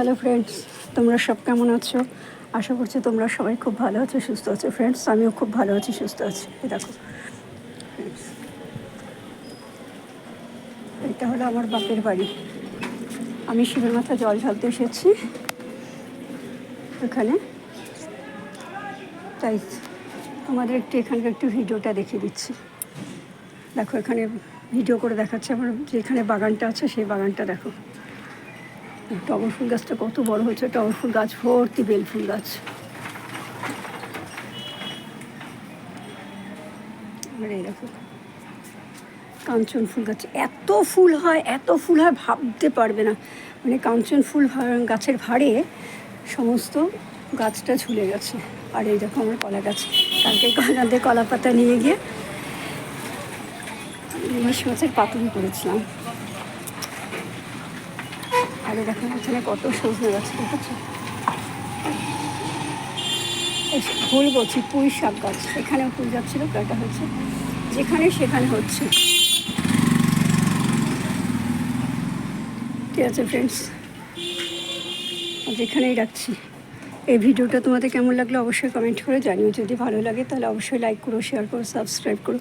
Hello friends তোমরা সব কেমন আছো? আশা করছি তোমরা সবাই খুব ভালো আছো, সুস্থ আছো ফ্রেন্ডস আমিও খুব ভালো আছি, সুস্থ আছি। দেখো। এটা হলো আমার বাপের বাড়ি। আমি শিবের মাথা জল ঢালতে এসেছি। এখানে। তাই তোমাদের একটু এখানকার একটু ভিডিওটা দেখিয়ে দিচ্ছি। দেখো, এখানে ভিডিও করে দেখাচ্ছে আমার যেখানে বাগানটা আছে, সেই বাগানটা দেখো। টগর ফুল গাছটা কত বড় হয়েছে, টগর ফুল গাছ, ভর্তি বেল ফুল গাছ। এই কাঞ্চন ফুল গাছ, এত ফুল হয়, এত ফুল হয় ভাবতে পারবে না। মানে কাঞ্চন ফুল গাছের ভাড়ে সমস্ত গাছটা ঝুলে গেছে। আর এই দেখো আমার কলা গাছ, কালকে কলাতে কলা পাতা নিয়ে গিয়ে মাছের পাতুরি করেছিলাম। আর এই দেখো এখানে কত সজনে গাছ দেখেছ ফুল বলছি, পুঁই শাক গাছ। এখানেও ফুল গাছ ছিল কাটা হয়েছে যেখানে সেখানে হচ্ছে। ঠিক আছে ফ্রেন্ডস আজ এখানেই রাখছি। এই ভিডিওটা তোমাদের কেমন লাগল অবশ্যই কমেন্ট করে জানিও। যদি ভালো লাগে তাহলে অবশ্যই লাইক করো শেয়ার করো সাবস্ক্রাইব করো।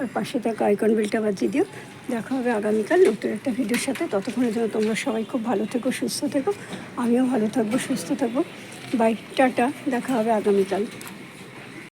আর পাশে থাকা আইকন বেলটা বাজিয়ে দিও। দেখা হবে আগামীকাল নতুন একটা ভিডিওর সাথে। ততক্ষণের জন্য তোমরা সবাই খুব ভালো থেকো, সুস্থ থেকো। আমিও ভালো থাকব, সুস্থ থাকব। বাই টাটা। দেখা হবে আগামীকাল।